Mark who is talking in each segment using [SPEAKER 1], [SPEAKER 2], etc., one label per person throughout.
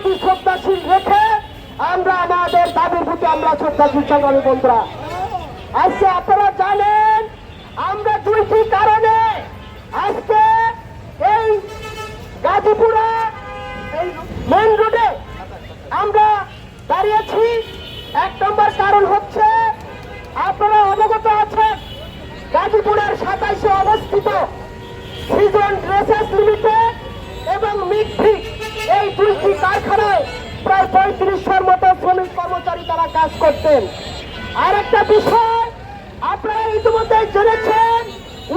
[SPEAKER 1] প্রতি শ্রদ্ধাশীল রেখে আমরা আমাদের দাবির প্রতি আমরা শ্রদ্ধাশীল সংগ্রামী বন্ধুরা। আজকে আপনারা জানেন, আমরা দুইটি কারণে আজকে এই দুইটি কারখানায় প্রায় পঁয়ত্রিশশোর মতো শ্রমিক কর্মচারী তারা কাজ করতেন। আর একটা বিষয়, আপনারা ইতিমধ্যে জেনেছেন,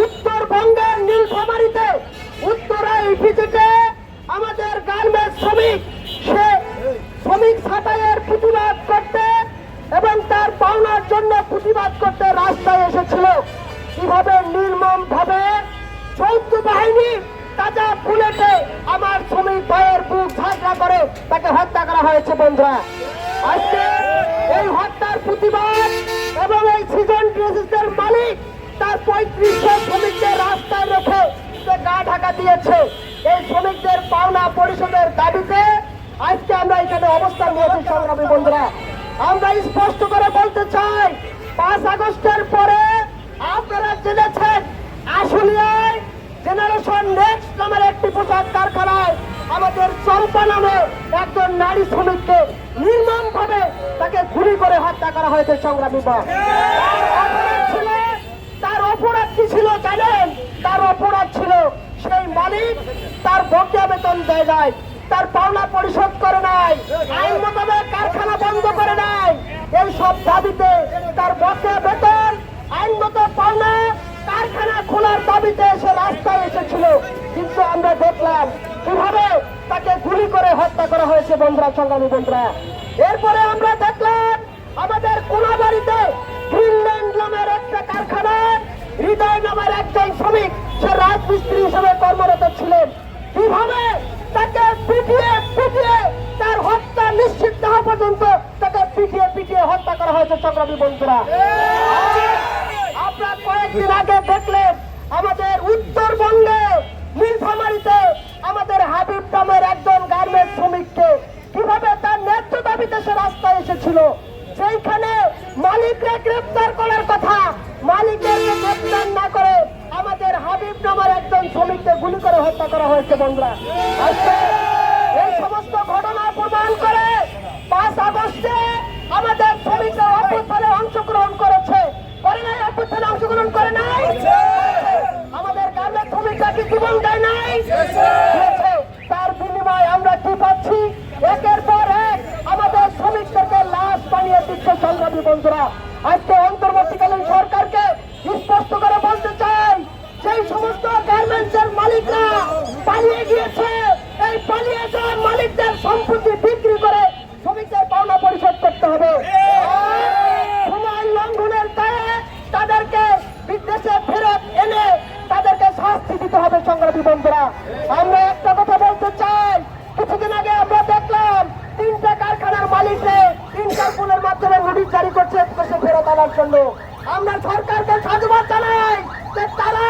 [SPEAKER 1] উত্তরবঙ্গের নীলফামারীতে, উত্তরা ইপিজেটে আমাদের গার্মেন্টস শ্রমিক, সে শ্রমিক ছাঁটাইয়ের প্রতিবাদ করতে এবং তার পাওনার জন্য প্রতিবাদ করতে রাস্তায় এসেছিল। কীভাবে নির্মম ভাবে চৌদ্দ বাহিনী তাজা বুলেটে আমার শ্রমিক ভাইয়ের বুক ঝাঁকড়া করে তাকে হত্যা করা হয়েছে, বন্ধুরা। আজকে এই হত্যার প্রতিবাদ এবং এই সিজন ড্রেসেসের মালিক তার পঁয়ত্রিশশো শ্রমিকদের রাস্তায় রেখে সে গা ঢাকা দিয়েছে। এই শ্রমিকদের পাওনা পরিশোধের দাবিতে আজকে আমরা এখানে অবস্থান নিয়েছি সংগ্রামী বন্ধুরা। আমরা স্পষ্ট করে বলতে চাই, পাঁচ আগস্টের পরে আপনারা জেনেছেন, আশুলিয়ায় জেনারেশন নেক্সট নামের একটি পোশাক কারখানায় আমাদের চম্পা নামে একজন নারী শ্রমিককে নির্মম ভাবে তাকে গুলি করে হত্যা করা হয়েছে সংগ্রামী বা তার অপরাধ কি ছিল জানেন? তার অপরাধ ছিল সেই মালিক, তার বকেয়া বেতন দেয় নাই, তার পাওনা পরিশোধ করে নাই আইন মোতাবেক কারখানা বন্ধ করে নাই এই সব দাবিতে তার বকেয়া বেতন আইনগত পাওনা কারখানা খোলার দাবিতে সে রাস্তায় এসেছিল কিন্তু আমরা দেখলাম কীভাবে তাকে গুলি করে হত্যা করা হয়েছে বন্ধুরা সংগ্রামী বন্ধুরা এরপরে আমরা দেখলাম আমাদের কোনাবাড়িতে গ্রিনল্যান্ড নামের একটা কারখানায় হৃদয় নামের একজন শ্রমিক সে রাজমিস্ত্রি হিসেবে কর্মরত ছিলেন। কীভাবে তাকে পিটিয়ে পিটিয়ে তার হত্যা নিশ্চিত না হওয়া পর্যন্ত তাকে পিটিয়ে পিটিয়ে হত্যা করা হয়েছে সংগ্রামী বন্ধুরা। আপনারা কয়েকদিন আগে দেখলেন আমাদের উত্তরবঙ্গে নীলফামারিতে আমাদের হাবিব নামের একজন গার্মেন্টস শ্রমিককে কীভাবে তার ন্যায্য দাবিতে সে রাস্তায় এসেছিল সেইখানে মালিকরা গ্রেপ্তার করার কথা। মালিকের গ্রেপ্তার না করে আমাদের হাবিব নামের একজন শ্রমিককে গুলি করে হত্যা করা হয়েছে বন্ধুরা। এই সমস্ত ঘটনা প্রমাণ করে পাঁচ আগস্টে আমাদের শ্রমিকরা অভ্যুত্থানে অংশগ্রহণ করেছে। করে নাই, অভ্যুত্থানে অংশগ্রহণ করে নাই? আমাদের গ্রামের শ্রমিকরা কি জীবন দেয় নাই দিয়েছে। তার বিনিময়ে আমরা কি পাচ্ছি একের পর এক আমাদের শ্রমিকদেরকে লাশ বানিয়ে সংগ্রামী বন্ধুরা। আজকে অন্তর্বর্তীকালীন সরকারকে স্পষ্ট করে বলতে চাই সেই সমস্ত গার্মেন্টসের মালিকরা পালিয়ে গিয়েছে, এই পালিয়ে যাওয়া মালিকদের সম্পত্তি বিক্রি করে শ্রমিকদের পাওনা পরিশোধ করতে হবে। সময় লঙ্ঘনের দায়ে তাদেরকে বিদেশে ফেরত এনে তাদেরকে শাস্তি দিতে হবে সংগ্রামী বন্ধুরা। আমরা একটা কথা বলতে চাই কিছুদিন আগে আমরা দেখলাম তিনটা কারখানার মালিকরে ইন্টারপোলের মাধ্যমে নোটিশ জারি করছে দেশে ফেরত আনার জন্য আমরা সরকারকে সাধুবাদ জানাই যে তারা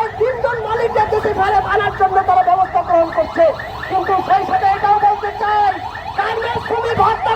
[SPEAKER 1] এই তিনজন মালিকদের দুটি ঘরে আনার জন্য তারা ব্যবস্থা গ্রহণ করছে। কিন্তু সেই সাথে এটাও বলতে চাই গার্মেন্টস শ্রমিক হত্যা